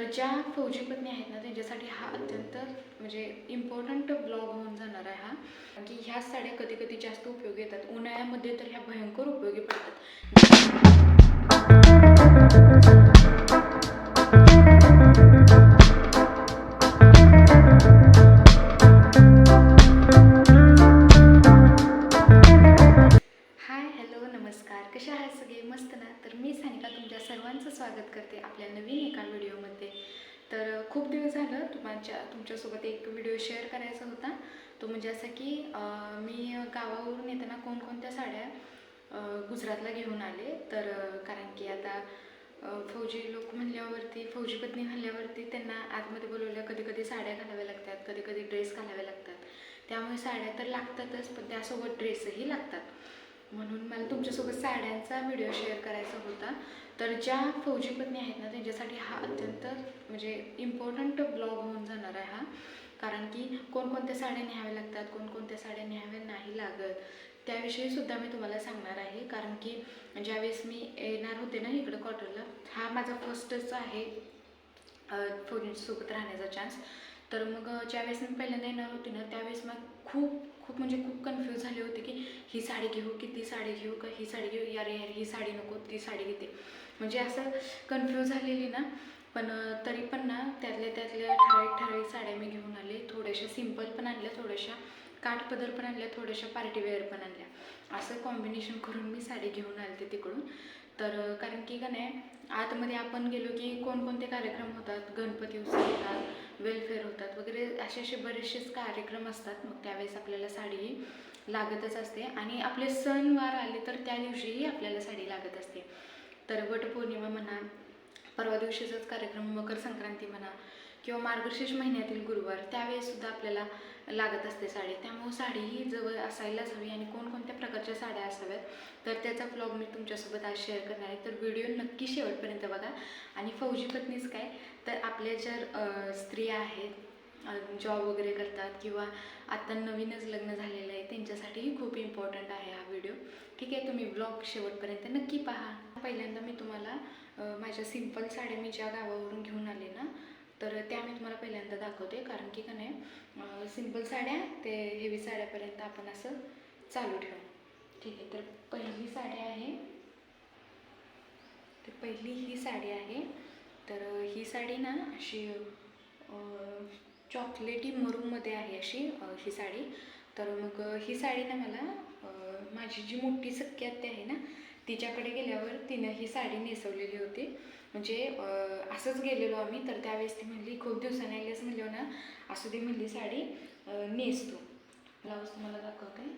तर ज्या फौजी पत्नी आहेत ना त्यांच्यासाठी हा अत्यंत म्हणजे इम्पॉर्टंट ब्लॉग होऊन जाणार आहे हा. की ह्या साड्या कधी कधी जास्त उपयोगी येतात. उन्हाळ्यामध्ये तर ह्या भयंकर उपयोगी पडतात. सर्वांचं स्वागत करते आपल्या नवीन एका व्हिडिओमध्ये. तर खूप दिवस झालं तुमच्या तुमच्यासोबत एक व्हिडिओ शेअर करायचा होता. तो म्हणजे असा की मी गावावरून येताना कोणकोणत्या साड्या गुजरातला घेऊन आले. तर कारण की आता फौजी लोक म्हणल्यावरती फौजी पत्नी म्हणल्यावरती त्यांना आतमध्ये बोलवल्या कधी कधी साड्या घालाव्या लागतात कधी कधी ड्रेस घालावे लागतात. त्यामुळे साड्या तर लागतातच पण त्यासोबत ड्रेसही लागतात. म्हणून मला तुमच्यासोबत साड्यांचा व्हिडिओ शेअर करायचा होता. तर ज्या फौजी पत्नी आहेत ना त्यांच्यासाठी हा अत्यंत म्हणजे इम्पॉर्टंट ब्लॉग होऊन जाणार आहे हा. कारण की कोणकोणत्या साड्या न्याव्या लागतात कोणकोणत्या साड्या न्याव्या नाही लागत त्याविषयी सुद्धा मी तुम्हाला सांगणार आहे. कारण की ज्यावेळेस मी येणार होते ना इकडं क्वार्टरला हा माझा फर्स्टच आहे फौजींसोबत राहण्याचा चान्स तर मग ज्यावेळेस मी पहिल्यांदा येणार होते ना त्यावेळेस मग खूप खूप म्हणजे खूप कन्फ्यूज झाले होते की ही साडी घेऊ की ती साडी घेऊ का? ही साडी घेऊ? यार यार ही साडी नको ती साडी घेते. म्हणजे असं कन्फ्यूज झालेली ना. पण तरी पण ना त्यातल्या त्यातल्या ठराविक ठराविक साड्या मी घेऊन आले. थोड्याशा सिंपल पण आणल्या थोड्याशा काठपदर पण आणल्या थोड्याशा पार्टीवेअर पण आणल्या. असं कॉम्बिनेशन करून मी साडी घेऊन आलते तिकडून. तर कारण की का नाही आतमध्ये आपण गेलो की कोणकोणते कार्यक्रम होतात? गणपती उत्सव होतात वेलफेअर होतात वगैरे असे असे बरेचसेच कार्यक्रम असतात. मग त्यावेळेस आपल्याला साडी ही लागतच असते. आणि आपले सणवार आले तर त्या दिवशीही आपल्याला साडी लागत असते. तर वटपौर्णिमा म्हणा परवा दिवशीचाच कार्यक्रम मकर संक्रांती म्हणा किंवा मार्गशीर्ष महिन्यातील गुरुवार त्यावेळेससुद्धा आपल्याला लागत असते साडी. त्यामुळे साडी ही जवळ असायलाच हवी आणि कोणकोणत्या प्रकारच्या साड्या असाव्यात तर त्याचा ब्लॉग मी तुमच्यासोबत आज शेअर करणार आहे. तर व्हिडिओ नक्की शेवटपर्यंत बघा. आणि फौजी पत्नीच काय तर आपल्या जर स्त्रिया आहेत जॉब वगैरे करतात किंवा आत्ता नवीनच लग्न झालेलं आहे त्यांच्यासाठीही खूप इम्पॉर्टंट आहे हा व्हिडिओ ठीक आहे तुम्ही ब्लॉग शेवटपर्यंत नक्की पहा. पहिल्यांदा मी तुम्हाला माझ्या सिंपल साड्या मी ज्या गावावरून घेऊन आले ना तर त्या मी तुम्हाला पहिल्यांदा दाखवते. कारण की का नाही सिंपल साड्या ते हेवी साड्यापर्यंत आपण असं चालू ठेवू. ठीक आहे तर पहिली साडी आहे. तर पहिली ही साडी आहे. तर ही साडी ना अशी चॉकलेटी मरूममध्ये आहे अशी ही साडी. तर मग ही साडी ना मला माझी जी मोठी सख्खी आहे ना तिच्याकडे गेल्यावर तिनं ही साडी नेसवलेली होती. म्हणजे असंच गेलेलो आम्ही. तर त्यावेळेस ती म्हणली खूप दिवसांनी आलीस म्हणलो हो ना. असू दे म्हणली साडी. नेसतो ब्लाऊज तुम्हाला दाखवते.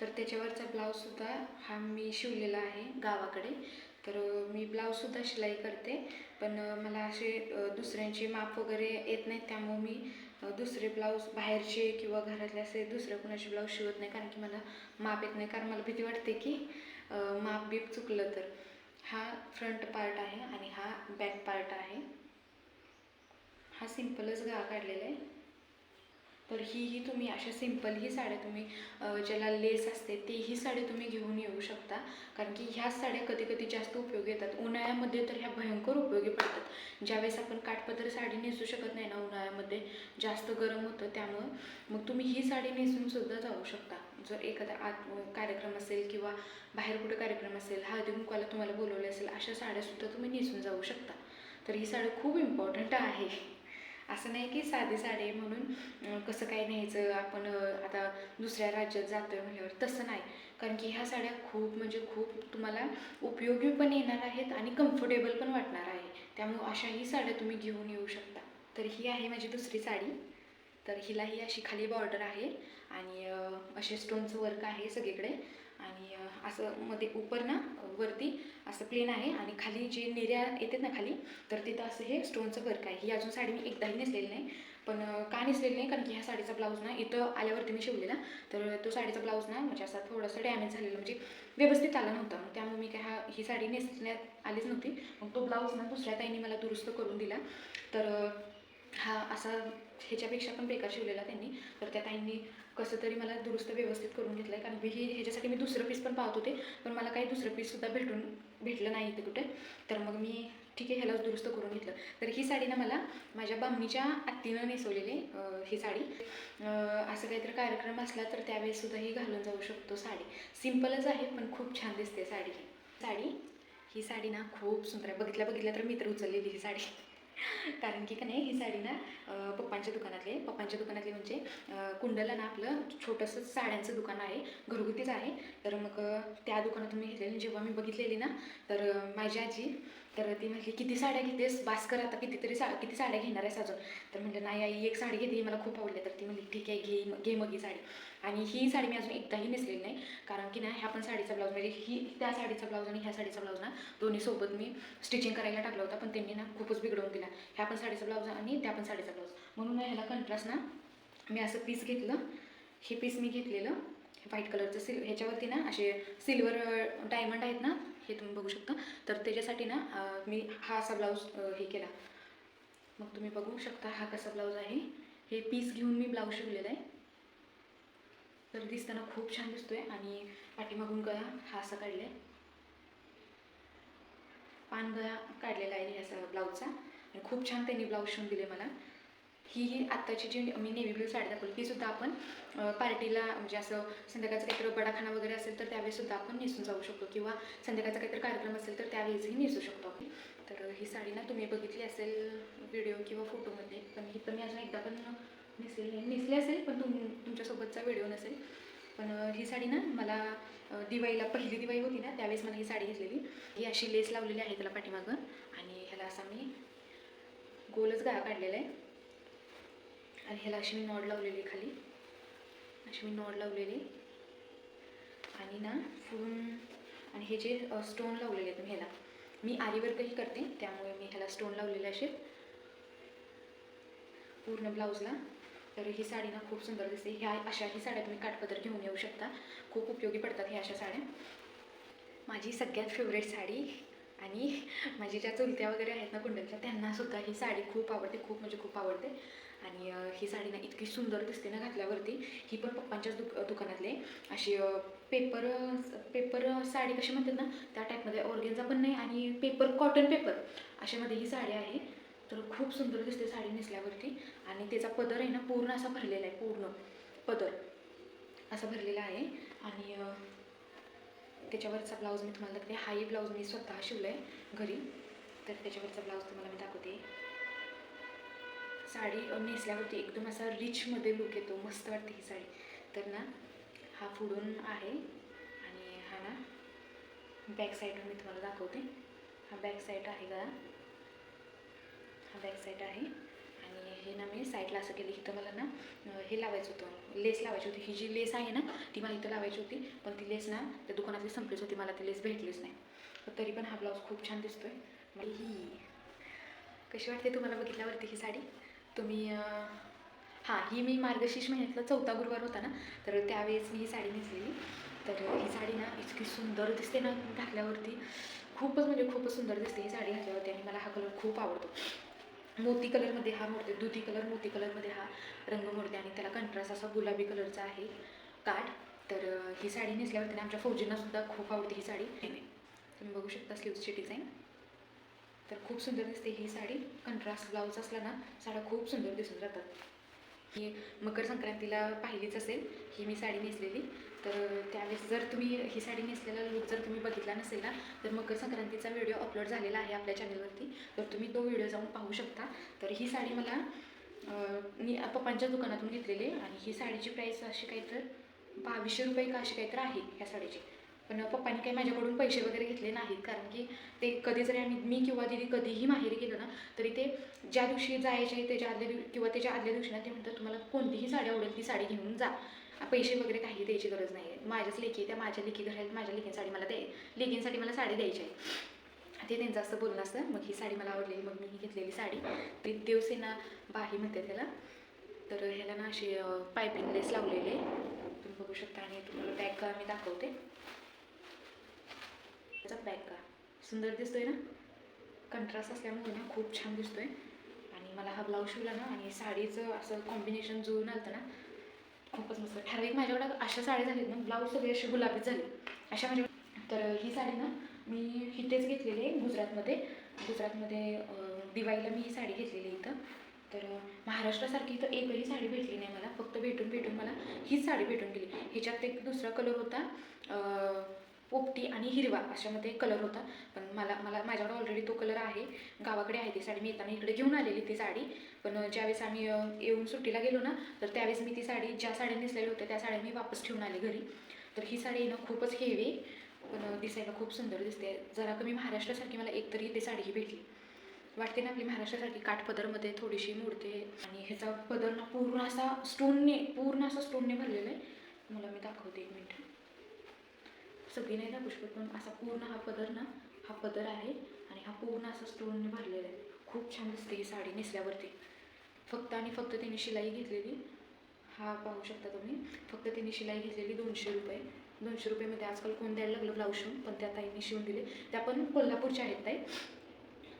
तर त्याच्यावरचा ब्लाऊजसुद्धा हा मी शिवलेला आहे गावाकडे. तर मी ब्लाऊजसुद्धा शिलाई करते. पण मला असे दुसऱ्यांचे माप वगैरे येत नाहीत. त्यामुळे मी दुसरे ब्लाऊज बाहेरचे किंवा घरातले असे दुसरे कुणाचे ब्लाऊज शिवत नाही कारण की मला माप येत नाही. कारण मला भीती वाटते की माप बीप चुकलं तर. हा फ्रंट पार्ट आहे आणि हा बॅक पार्ट आहे. हा सिम्पलच गा काढलेला आहे. तर हीही तुम्ही अशा सिंपल ही साड्या तुम्ही ज्याला लेस असते तेही साडी तुम्ही घेऊन येऊ शकता. कारण की ह्या साड्या कधी कधी जास्त उपयोगी येतात. उन्हाळ्यामध्ये तर ह्या भयंकर उपयोगी पडतात. ज्यावेळेस आपण काठपदर साडी नेसू शकत नाही ना उन्हाळ्यामध्ये जास्त गरम होतं त्यामुळं मग तुम्ही ही साडी नेसून सुद्धा जाऊ शकता. जर एखादा आत कार्यक्रम असेल किंवा बाहेर कुठे कार्यक्रम असेल हळदी कुंकवाला तुम्हाला बोलवले असेल अशा साड्यासुद्धा तुम्ही नेसून जाऊ शकता. तर ही साडी खूप इम्पॉर्टंट आहे. असं नाही की साधी साडी आहे म्हणून कसं काय न्यायचं आपण आता दुसऱ्या राज्यात जातो आहे म्हणल्यावर तसं नाही. कारण की ह्या साड्या खूप म्हणजे खूप तुम्हाला उपयोगी पण येणार आहेत आणि कम्फर्टेबल पण वाटणार आहे. त्यामुळे अशाही साड्या तुम्ही घेऊन येऊ शकता. तर ही आहे माझी दुसरी साडी. तर हिलाही अशी खाली बॉर्डर आहे आणि असे स्टोनचं वर्क आहे सगळीकडे. आणि असं मध्ये उपर ना वरती असं प्लेन आहे आणि खाली जे निर्या येतात ना खाली तर तिथं असं हे स्टोनचं वर्क आहे. ही अजून साडी मी एकदाही नेसलेली नाही पण का नेसलेली नाही? कारण की ह्या साडीचा ब्लाऊज ना इथं आल्यावरती मी शिवलेला तर तो साडीचा ब्लाऊज ना म्हणजे असा थोडासा डॅमेज झालेला म्हणजे व्यवस्थित आला नव्हता. मग त्यामुळे मी काय हा ही साडी नेसण्यात आलीच नव्हती. मग तो ब्लाऊज ना दुसऱ्या ताईने मला दुरुस्त करून दिला. तर हा असा ह्याच्यापेक्षा पण बेकार शिवलेला त्यांनी. तर त्या ताईंनी कसं तरी मला दुरुस्त व्यवस्थित करून घेतलं आहे कारण मी ही ह्याच्यासाठी मी दुसरं पीस पण पाहत होते पण मला काही दुसरं पीससुद्धा भेटून भेटलं नाही इथे कुठे. तर मग मी ठीक आहे ह्यालाच दुरुस्त करून घेतलं. तर ही साडी ना मला माझ्या बामणीच्या आत्तीनं नेसवलेली ही साडी. असं काहीतरी कार्यक्रम असला तर त्यावेळेससुद्धा ही घालून जाऊ शकतो साडी. सिम्पलच आहे पण खूप छान दिसते साडी ही. साडी ही साडी ना खूप सुंदर आहे. बघितल्या बघितल्या तर मी तर उचललेली ही साडी. कारण की का नाही ही साडी ना पप्पांच्या दुकानातली आहे. पप्पांच्या दुकानातली म्हणजे कुंडला ना आपलं छोटंसं साड्यांचं दुकान आहे घरगुतीच आहे. तर मग त्या दुकानातून मी घेतलेली. जेव्हा मी बघितलेली ना तर माझी आजी तर ती म्हटली किती साड्या घेतेस? भास्कर आता कितीतरी सा किती साड्या घेणार आहेस अजून? तर म्हटलं नाही आई एक साडी घेते ही मला खूप आवडली. तर ती म्हणली ठीक आहे घे मग घे मग ही साडी. आणि ही साडी मी अजून एकदाही नेसलेली नाही कारण की ना ह्या पण साडीचा ब्लाऊज म्हणजे ही त्या साडीचा ब्लाऊज आणि ह्या साडीचा ब्लाऊज ना दोन्ही सोबत मी स्टिचिंग करायला टाकला होता पण त्यांनी ना खूपच बिघडवून दिला. ह्या पण साडीचा ब्लाऊज आणि त्या पण साडीचा ब्लाऊज. म्हणून ह्याला कंट्रास्ट ना मी असं पीस घेतलं हे पीस मी घेतलेलं व्हाईट कलरचं सिल ह्याच्यावरती ना असे सिल्वर डायमंड आहेत ना हे तुम्ही बघू शकता. तर त्याच्यासाठी ना मी हा असा ब्लाऊज हे केला. मग तुम्ही बघू शकता हा कसा ब्लाऊज आहे. हे पीस घेऊन मी ब्लाऊज शिवलेला आहे. तर दिसताना खूप छान दिसतोय आणि पाठीमागून गळा हा असा काढला आहे पान गळा काढलेला आहे ह्या ब्लाऊजचा. आणि खूप छान त्यांनी ब्लाऊज शिवून दिले मला. ही ही आत्ताची जी मी नेव्ही ब्लू साडी दाखवली ती सुद्धा आपण पार्टीला म्हणजे असं संध्याकाळचं काहीतरी बडाखाना वगैरे असेल तर त्यावेळेस सुद्धा आपण नेसून जाऊ शकतो किंवा संध्याकाळचा काहीतरी कार्यक्रम असेल तर त्यावेळेसही नेसू शकतो आपण. तर ही साडी ना तुम्ही बघितली असेल व्हिडिओ किंवा फोटोमध्ये पण ही तर मी अजून एकदा पण नेसलेली नाही. नेसली असेल पण तुम तुमच्यासोबतचा व्हिडिओ नसेल. पण ही साडी ना मला दिवाळीला पहिली दिवाळी होती ना त्यावेळेस मला ही साडी घेतलेली. ही अशी लेस लावलेली आहे त्याला पाठीमागं आणि ह्याला असा मी गोलच गाळा काढलेला आहे. आणि ह्याला अशी मी नॉड लावलेली खाली. अशी मी नॉड लावलेली. आणि ना फुलून आणि हे जे स्टोन लावलेले आहेत मी ह्याला मी आरीवर्कही करते त्यामुळे मी ह्याला स्टोन लावलेले असे. पूर्ण ब्लाऊजला तर ही साडी ना खूप सुंदर दिसते. ह्या अशा ही साड्या तुम्ही काठपदर घेऊन येऊ शकता. खूप उपयोगी पडतात ह्या अशा साड्या. माझी सगळ्यात फेवरेट साडी आणि माझी ज्या चुलत्या वगैरे आहेत ना कुंडलच्या त्यांनासुद्धा ही साडी खूप आवडते खूप म्हणजे खूप आवडते. आणि ही साडी ना इतकी सुंदर दिसते ना घातल्यावरती. ही पण पप्पांच्याच दुक दुकानातली आहे. अशी पेपर पेपर साडी कशी म्हणतात ना त्या टाईपमध्ये ऑर्गेन्झा पण नाही आणि पेपर कॉटन पेपर अशामध्ये ही साडी आहे. तर खूप सुंदर दिसते साडी नेसल्यावरती. आणि त्याचा पदर आहे ना पूर्ण असा भरलेला आहे पूर्ण पदर असा भरलेला आहे. आणि त्याच्यावरचा ब्लाऊज मी तुम्हाला दाखवते. हाही ब्लाऊज मी स्वतः शिवला आहे घरी. तर त्याच्यावरचा ब्लाऊज तुम्हाला मी दाखवते. साडी नेसल्यावरती एकदम असा रिचमध्ये लुक येतो मस्त वाटते ही साडी. तर ना हा फुडून आहे आणि हा ना बॅक साईडवर मी तुम्हाला दाखवते. हा बॅक साईड आहे का हा बॅक साईड आहे आणि हे ना मी साईडला असं केलं इथं मला ना हे लावायचं होतं लेस लावायची होती. ही जी लेस आहे ना ती मला इथं लावायची होती पण ती लेस ना त्या दुकानातली संपलीच होती मला ती लेस भेटलीच नाही. तरी पण हा ब्लाऊज खूप छान दिसतोय. ही कशी वाटते तुम्हाला बघितल्यावरती ही साडी? तुम्ही हां ही मी मार्गशीर्ष महिन्यातला चौथा गुरुवार होता ना तर त्यावेळेस मी ही साडी नेसलेली. तर ही साडी ना इतकी सुंदर दिसते ना घातल्यावरती. खूपच म्हणजे खूपच सुंदर दिसते ही साडी घातल्यावरती आणि मला हा कलर खूप आवडतो. मोती कलरमध्ये हा मोडते दुधी कलर मोती कलरमध्ये हा रंग मोडते आणि त्याला कंट्रास्ट असा गुलाबी कलरचा आहे काठ. तर ही साडी नेसल्यावरती ना आमच्या फौजींनासुद्धा खूप आवडते ही साडी. तुम्ही बघू शकता स्लीव्सची डिझाईन तर खूप सुंदर दिसते ही साडी. कंट्रास्ट ब्लाऊज असला ना साड्या खूप सुंदर दिसून जातात. ही मकर संक्रांतीला पाहिलीच असेल ही मी साडी नेसलेली. तर त्यावेळेस जर तुम्ही ही साडी नेसलेला लुक जर तुम्ही बघितला नसेल ना तर मकर संक्रांतीचा व्हिडिओ अपलोड झालेला आहे आपल्या चॅनलवरती तर तुम्ही तो व्हिडिओ जाऊन पाहू शकता. तर ही साडी मला मी पप्पांच्या दुकानातून घेतलेली आहे. आणि ही साडीची प्राईस अशी काही तर बावीसशे रुपये का अशी काहीतर आहे ह्या साडीची. पण पप्पांनी काही माझ्याकडून पैसे वगैरे घेतले नाहीत. कारण की ते कधी जरी आम्ही मी किंवा दिदी कधीही माहेरी गेलो ना तरी ते ज्या दिवशी जायचे त्याच्या आदल्या दिवशी किंवा त्याच्या आदल्या दिवशी ना ते म्हणतात तुम्हाला कोणतीही साडी आवडेल ती साडी घेऊन जा. पैसे वगैरे काही द्यायची गरज नाही आहे माझ्याच लेखी त्या माझ्या लेखी घर आहेत माझ्या लेखीन साडी मला द्याय लेखींसाठी मला साडी द्यायची आहे ते त्यांचं असं बोलणं असतं मग ही साडी मला आवडलेली मग मी ही घेतलेली साडी. ते देवसेना बाही म्हणते त्याला तर ह्याला ना अशी पायपिंग लेस लावलेली आहे. तुम्ही बघू शकता आणि तुम्हाला बॅग मी दाखवते. त्याचा पॅक का सुंदर दिसतोय ना? कंट्रास्ट असल्यामुळे ना खूप छान दिसतोय. आणि मला हा ब्लाऊज शिवला ना आणि साडीचं असं कॉम्बिनेशन जुळून आलं ना खूपच मस्त. ठराविक माझ्याकडे अशा साड्या झालीत ना ब्लाऊज सगळे असे गुलाबीच झाले. अशा म्हणजे तर ही साडी ना मी इथेच घेतलेली आहे गुजरातमध्ये. गुजरातमध्ये दिवाळीला मी ही साडी घेतलेली इथं. तर महाराष्ट्रासारखी इथं एकही साडी भेटली नाही मला. फक्त भेटून भेटून मला हीच साडी भेटून गेली. ह्याच्यात एक दुसरा कलर होता पोपटी आणि हिरवा अशामध्ये कलर होता. पण मला मला माझ्याकडे ऑलरेडी तो कलर आहे. गावाकडे आहे ती साडी. मी येताना इकडे घेऊन आलेली ती साडी. पण ज्यावेळेस आम्ही येऊन सुट्टीला गेलो ना तर त्यावेळेस मी ती साडी ज्या साड्या नेसलेल्या होत्या त्या साड्या मी वापस ठेवून आले घरी. तर ही साडी ना खूपच हेवी पण दिसायला खूप सुंदर दिसते. जरा कमी महाराष्ट्रासारखी मला एकतरी ती साडीही भेटली. वाटते ना आपली महाराष्ट्रासारखी काठपदरमध्ये थोडीशी मोडते. आणि ह्याचा पदर ना पूर्ण असा स्टोनने पूर्ण असा स्टोनने भरलेला आहे. मला मी दाखवते एक मिनटं सगळी नाही ना शकत पण असा पूर्ण हा पदर ना हा पदर आहे आणि हा पूर्ण असा स्टोनने भरलेला आहे. खूप छान दिसते ही साडी नेसल्यावरती. फक्त आणि फक्त त्यांनी शिलाई घेतलेली हा पाहू शकता तुम्ही फक्त त्यांनी शिलाई घेतलेली दोनशे रुपये. दोनशे रुपयेमध्ये आजकाल कोण द्यायला लागलं ब्लाऊज शिवून पण त्या ताईंनी शिवून दिले. त्या पण कोल्हापूरच्या आहेत ताई.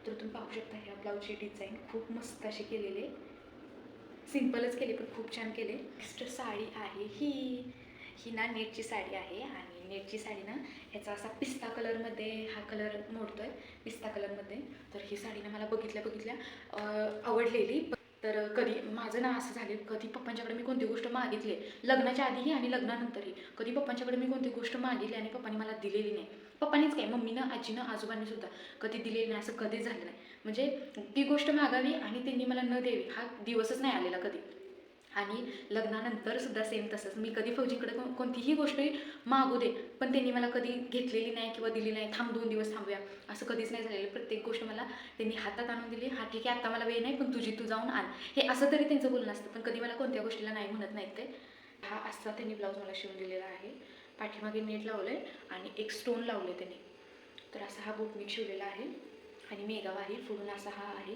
तर तुम्ही पाहू शकता ह्या ब्लाऊजची डिझाईन खूप मस्त अशी केलेली आहे. सिम्पलच केली पण खूप छान केले. साडी आहे ही. ही ना नेटची साडी आहे आणि नेटची साडी ना ह्याचा असा पिस्ता कलरमध्ये हा कलर मोडतो आहे पिस्ता कलरमध्ये. तर ही साडी ना मला बघितल्या बघितल्या आवडलेली. तर कधी माझं ना असं झाले कधी पप्पांच्याकडे मी कोणती गोष्ट मागितली लग्नाच्या आधीही आणि लग्नानंतरही. कधी पप्पांच्याकडे मी कोणती गोष्ट मागितली आणि पप्पांनी मला दिलेली नाही. पप्पानीच काय मम्मीनं आजीनं आजोबांनी सुद्धा कधी दिलेली नाही असं कधीच झालं नाही. म्हणजे ती गोष्ट मागावी आणि त्यांनी मला न द्यावी हा दिवसच नाही आलेला कधी. आणि लग्नानंतर सुद्धा सेम तसंच. मी कधी फौजीकडे कोणतीही गोष्ट मागू दे पण त्यांनी मला कधी घेतलेली नाही किंवा दिली नाही. थांब दोन दिवस थांबूया. असं कधीच नाही झालेलं. प्रत्येक गोष्ट मला त्यांनी हातात आणून दिली. हा ठीक आहे आता मला वेळ नाही पण तुझी तू जाऊन आण. हे असं तरी त्यांचं बोलणं असतं पण कधी मला कोणत्या गोष्टीला नाही म्हणत नाहीत ते. हा असा त्यांनी ब्लाऊज मला शिवून दिलेला आहे. पाठीमागे नेट लावलं आहे आणि एक स्टोन लावले त्यांनी. तर असा हा बोट मी शिवलेला आहे. आणि मेगाव आहे असा हा आहे.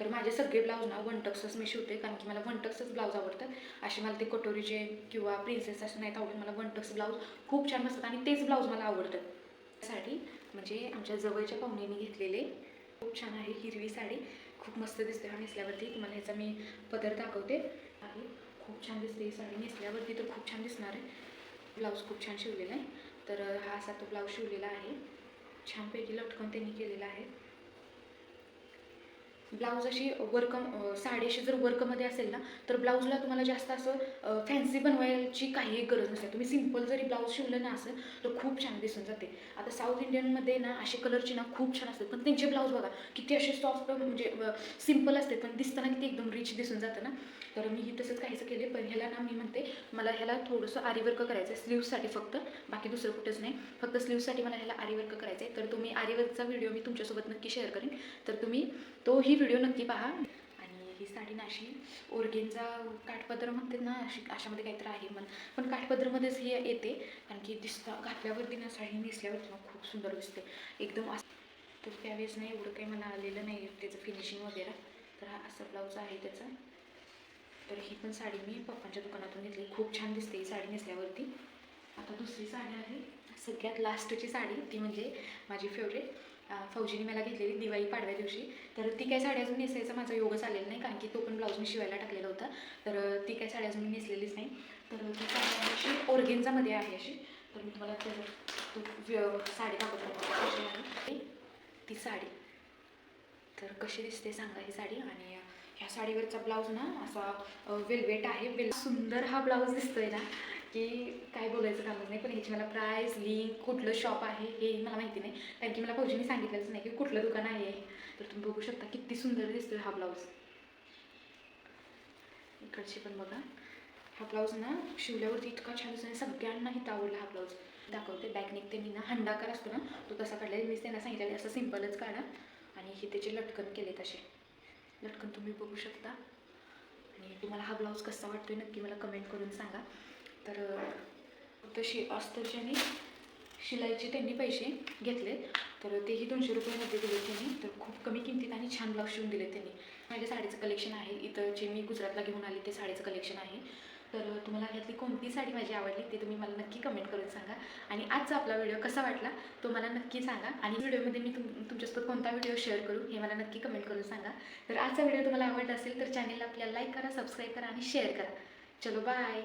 तर माझे सगळे ब्लाऊज ना वन टक्सच मी शिवते कारण की मला वन टक्सच ब्लाऊज आवडतात. असे मला ते कटोरीचे किंवा प्रिन्सेस असे नाहीत आवडत मला वन टक्स ब्लाऊज खूप छान बसतात आणि तेच ब्लाऊज मला आवडतात. साडी म्हणजे आमच्या जवळच्या पाहुणीने घेतलेले. खूप छान आहे हिरवी साडी खूप मस्त दिसते. हा नेसल्यावरती तुम्हाला ह्याचा मी पदर दाखवते. आहे. खूप छान दिसते ही साडी. नेसल्यावरती तर खूप छान दिसणार आहे. ब्लाऊज खूप छान शिवलेला आहे. तर हा असा तो ब्लाऊज शिवलेला आहे. छानपैकी लटकन त्यांनी केलेला आहे. ब्लाऊज अशी वर्क साडी अशी जर वर्कमध्ये असेल ना तर ब्लाऊजला तुम्हाला जास्त असं फॅन्सी बनवायची काही गरज नसते. तुम्ही सिंपल जरी ब्लाऊज शिवलं ना असं तर खूप छान दिसून जाते. आता साऊथ इंडियनमध्ये ना असे कलरची ना खूप छान असतात पण त्यांचे ब्लाऊज बघा किती असे सॉफ्ट म्हणजे सिंपल असते पण दिसताना किती एकदम रिच दिसून जातं ना. तर मी ही तसंच काहीच केले पण ह्याला ना मी म्हणते मला ह्याला थोडंसं आरीवर्क करायचं आहे स्लीवसाठी फक्त. बाकी दुसरं कुठंच नाही. फक्त स्लीव्ससाठी मला ह्याला आरीवर्क करायचं आहे तर तुम्ही आरीवर्कचा व्हिडिओ मी तुमच्यासोबत नक्की शेअर करेन. तर तुम्ही तोही व्हिडिओ नक्की पहा. आणि ही साडी ना अशी ओरगेंचा काठपदर म्हणते ना अशी अशामध्ये काहीतरी आहे मला पण काठपदरमध्येच ही येते. कारण की दिसता घातल्यावरती ना साडी नेसल्यावरती ना खूप सुंदर दिसते. एकदम असं तर त्यावेळेस नाही एवढं काही मला आलेलं नाही त्याचं फिनिशिंग वगैरे. तर हा असा ब्लाऊज आहे त्याचा. तर ही पण साडी मी पप्पांच्या दुकानातून घेतली. खूप छान दिसते ही साडी नेसल्यावरती. आता दुसरी साडी आहे. सगळ्यात लास्टची साडी. ती म्हणजे माझी फेवरेट फौजीने मला घेतलेली दिवाळी पाडव्या दिवशी. तर ती काय साडी अजून नेसायचा माझा योगच आलेला नाही कारण की तो पण ब्लाऊज मी शिवायला टाकलेला होता. तर ती काय साडी अजून मी नेसलेलीच नाही. तर ती साडी आहे अशी आहे अशी. तर मी तुम्हाला त्याचं तो व्य- साडी दाखवतो. ती साडी. तर कशी दिसते सांगा ही साडी. आणि ह्या साडीवरचा ब्लाऊज ना असा वेलवेट आहे. वेल सुंदर हा ब्लाऊज दिसतोय ना. की काय बोलायचं कामच नाही पण ह्याची मला प्राईस लिंक कुठलं शॉप आहे हे मला माहिती नाही. कारण की मला भाऊजीने सांगितलंच नाही की कुठलं दुकान आहे. तर तुम्ही बघू शकता किती सुंदर दिसतोय हा ब्लाऊज इकडची पण बघा. हा ब्लाऊज ना शिवल्यावरती इतका छान दिसतो सगळ्यांना इथं आवडला हा ब्लाऊज दाखवते बॅक नेक त्यांनी ना हंडाकार असतो ना तो तसा काढला मी त्यांना सांगितलं असं सिम्पलच काढा. आणि हे त्याचे लटकन केले तसे. लटकन तुम्ही बघू शकता. आणि तुम्हाला हा ब्लाऊज कसा वाटतोय नक्की मला कमेंट करून सांगा. तर तशी अस्तरचे आणि शिलाईचे त्यांनी पैसे घेतले. तर तेही दोनशे रुपयामध्ये दिले त्यांनी. तर खूप कमी किमतीत आणि छान ब्लाऊज शिवून दिले त्यांनी. माझ्या साडीचं कलेक्शन आहे. इथं जे मी गुजरातला घेऊन आले ते साडीचं कलेक्शन आहे. तर तुम्हाला ह्यातली कोणती साडी माझी आवडली ते तुम्ही मला नक्की कमेंट करून सांगा. आणि आजचा आपला व्हिडिओ कसा वाटला तो मला नक्की सांगा. आणि व्हिडिओमध्ये मी तुम तुमच्यासोबत कोणता व्हिडिओ शेअर करू हे मला नक्की कमेंट करून सांगा. तर आजचा व्हिडिओ तुम्हाला आवडला असेल तर चॅनेलला आपल्याला लाईक करा सबस्क्राईब करा आणि शेअर करा. चलो बाय